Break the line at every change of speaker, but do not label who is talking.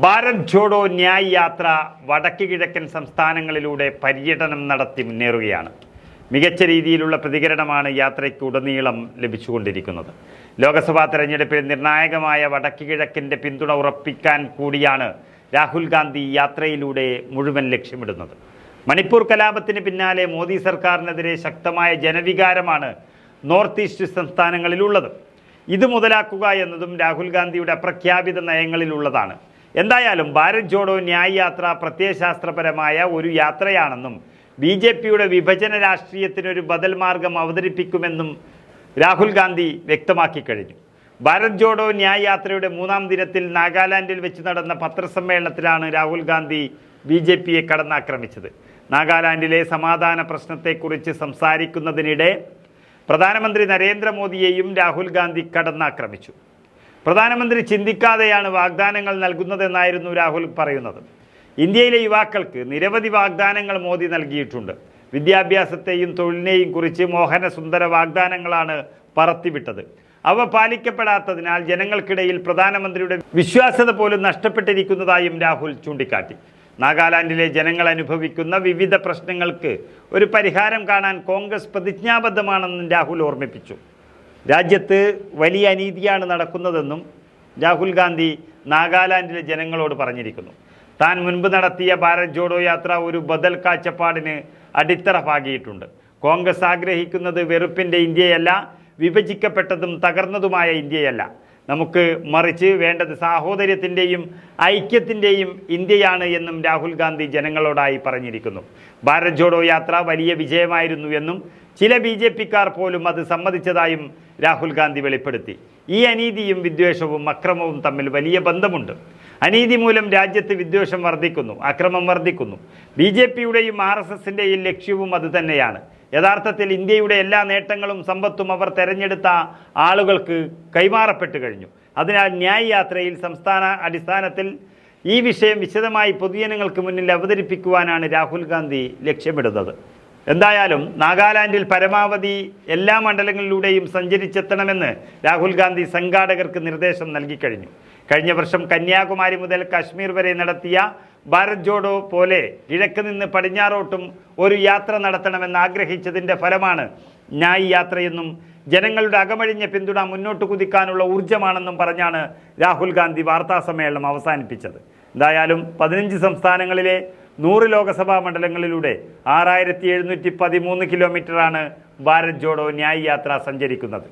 ഭാരത് ജോഡോ ന്യായ് യാത്ര വടക്ക് കിഴക്കൻ സംസ്ഥാനങ്ങളിലൂടെ പര്യടനം നടത്തി മുന്നേറുകയാണ്. മികച്ച രീതിയിലുള്ള പ്രതികരണമാണ് യാത്രയ്ക്ക് ഉടനീളം ലഭിച്ചുകൊണ്ടിരിക്കുന്നത്. ലോക്സഭാ തെരഞ്ഞെടുപ്പിൽ നിർണായകമായ വടക്ക് കിഴക്കിന്റെ പിന്തുണ ഉറപ്പിക്കാൻ കൂടിയാണ് രാഹുൽ ഗാന്ധി യാത്രയിലൂടെ മുഴുവൻ ലക്ഷ്യമിടുന്നത്. മണിപ്പൂർ കലാപത്തിന് പിന്നാലെ മോദി സർക്കാരിനെതിരെ ശക്തമായ ജനവികാരമാണ് നോർത്ത് ഈസ്റ്റ് സംസ്ഥാനങ്ങളിലുള്ളത്. ഇത് മുതലാക്കുക എന്നതും രാഹുൽ ഗാന്ധിയുടെ അപ്രഖ്യാപിത നയങ്ങളിലുള്ളതാണ്. എന്തായാലും ഭാരത് ജോഡോ ന്യായ് യാത്ര പ്രത്യയശാസ്ത്രപരമായ ഒരു യാത്രയാണെന്നും ബി ജെ പിയുടെ വിഭജന രാഷ്ട്രീയത്തിനൊരു ബദൽ മാർഗം അവതരിപ്പിക്കുമെന്നും രാഹുൽ ഗാന്ധി വ്യക്തമാക്കി കഴിഞ്ഞു. ഭാരത് ജോഡോ ന്യായ് യാത്രയുടെ മൂന്നാം ദിനത്തിൽ നാഗാലാൻഡിൽ വെച്ച് നടന്ന പത്രസമ്മേളനത്തിലാണ് രാഹുൽ ഗാന്ധി ബി ജെ പിയെ കടന്നാക്രമിച്ചത്. നാഗാലാൻഡിലെ സമാധാന പ്രശ്നത്തെക്കുറിച്ച് സംസാരിക്കുന്നതിനിടെ പ്രധാനമന്ത്രി നരേന്ദ്രമോദിയെയും രാഹുൽ ഗാന്ധി കടന്നാക്രമിച്ചു. പ്രധാനമന്ത്രി ചിന്തിക്കാതെയാണ് വാഗ്ദാനങ്ങൾ നൽകുന്നതെന്നായിരുന്നു രാഹുൽ പറയുന്നത്. ഇന്ത്യയിലെ യുവാക്കൾക്ക് നിരവധി വാഗ്ദാനങ്ങൾ മോദി നൽകിയിട്ടുണ്ട്. വിദ്യാഭ്യാസത്തെയും തൊഴിലിനെയും കുറിച്ച് മോഹനസുന്ദര വാഗ്ദാനങ്ങളാണ് പറത്തിവിട്ടത്. അവ പാലിക്കപ്പെടാത്തതിനാൽ ജനങ്ങൾക്കിടയിൽ പ്രധാനമന്ത്രിയുടെ വിശ്വാസ്യത പോലും നഷ്ടപ്പെട്ടിരിക്കുന്നതായും രാഹുൽ ചൂണ്ടിക്കാട്ടി. നാഗാലാൻഡിലെ ജനങ്ങൾ അനുഭവിക്കുന്ന വിവിധ പ്രശ്നങ്ങൾക്ക് ഒരു പരിഹാരം കാണാൻ കോൺഗ്രസ് പ്രതിജ്ഞാബദ്ധമാണെന്നും രാഹുൽ ഓർമ്മിപ്പിച്ചു. രാജ്യത്ത് വലിയ അനീതിയാണ് നടക്കുന്നതെന്നും രാഹുൽ ഗാന്ധി നാഗാലാൻഡിലെ ജനങ്ങളോട് പറഞ്ഞിരിക്കുന്നു. താൻ മുൻപ് നടത്തിയ ഭാരത് ജോഡോ യാത്ര ഒരു ബദൽ കാഴ്ചപ്പാടിന് അടിത്തറ പാകിയിട്ടുണ്ട്. കോൺഗ്രസ് ആഗ്രഹിക്കുന്നത് വെറുപ്പിന്റെ ഇന്ത്യയല്ല വിഭജിക്കപ്പെട്ടതും തകർന്നതുമായ ഇന്ത്യയല്ല. നമുക്ക് മറിച്ച് വേണ്ടത് സാഹോദര്യത്തിന്റെയും ഐക്യത്തിന്റെയും ഇന്ത്യയാണ് എന്നും രാഹുൽ ഗാന്ധി ജനങ്ങളോടായി പറഞ്ഞിരിക്കുന്നു. ഭാരത് ജോഡോ യാത്ര വലിയ വിജയമായിരുന്നു എന്നും ചില ബി ജെ പിക്കാർ പോലും അത് സമ്മതിച്ചതായും രാഹുൽ ഗാന്ധി വെളിപ്പെടുത്തി. ഈ അനീതിയും വിദ്വേഷവും അക്രമവും തമ്മിൽ വലിയ ബന്ധമുണ്ട്. അനീതി മൂലം രാജ്യത്ത് വിദ്വേഷം വർദ്ധിക്കുന്നു അക്രമം വർദ്ധിക്കുന്നു. ബി ജെ പിയുടെയും ആർ എസ് എസിന്റെയും ലക്ഷ്യവും അതുതന്നെയാണ് യഥാർത്ഥത്തിൽ ഇന്ത്യയുടെ എല്ലാ നേട്ടങ്ങളും സമ്പത്തും അവർ തെരഞ്ഞെടുത്ത ആളുകൾക്ക് കൈമാറപ്പെട്ടു കഴിഞ്ഞു. അതിനാൽ ന്യായ് യാത്രയിൽ സംസ്ഥാന അടിസ്ഥാനത്തിൽ ഈ വിഷയം വിശദമായി പൊതുജനങ്ങൾക്ക് മുന്നിൽ അവതരിപ്പിക്കുവാനാണ് രാഹുൽ ഗാന്ധി ലക്ഷ്യമിടുന്നത്. എന്തായാലും നാഗാലാൻഡിൽ പരമാവധി എല്ലാ മണ്ഡലങ്ങളിലൂടെയും സഞ്ചരിച്ചെത്തണമെന്ന് രാഹുൽ ഗാന്ധി സംഘാടകർക്ക് നിർദ്ദേശം നൽകിക്കഴിഞ്ഞു കഴിഞ്ഞ. വർഷം കന്യാകുമാരി മുതൽ കാശ്മീർ വരെ നടത്തിയ ഭാരത് ജോഡോ പോലെ കിഴക്ക് നിന്ന് പടിഞ്ഞാറോട്ടും ഒരു യാത്ര നടത്തണമെന്ന് ആഗ്രഹിച്ചതിന്റെ ഫലമാണ് ന്യായ് യാത്രയെന്നും ജനങ്ങളുടെ അകമഴിഞ്ഞ പിന്തുണ മുന്നോട്ട് കുതിക്കാനുള്ള ഊർജമാണെന്നും പറഞ്ഞാണ് രാഹുൽ ഗാന്ധി വാർത്താസമ്മേളനം അവസാനിപ്പിച്ചത്. എന്തായാലും പതിനഞ്ച് സംസ്ഥാനങ്ങളിലെ നൂറ് ലോക്സഭാ മണ്ഡലങ്ങളിലൂടെ ആറായിരത്തി എഴുന്നൂറ്റി പതിമൂന്ന് കിലോമീറ്ററാണ് ഭാരത് ജോഡോ ന്യായ് യാത്ര സഞ്ചരിക്കുന്നത്.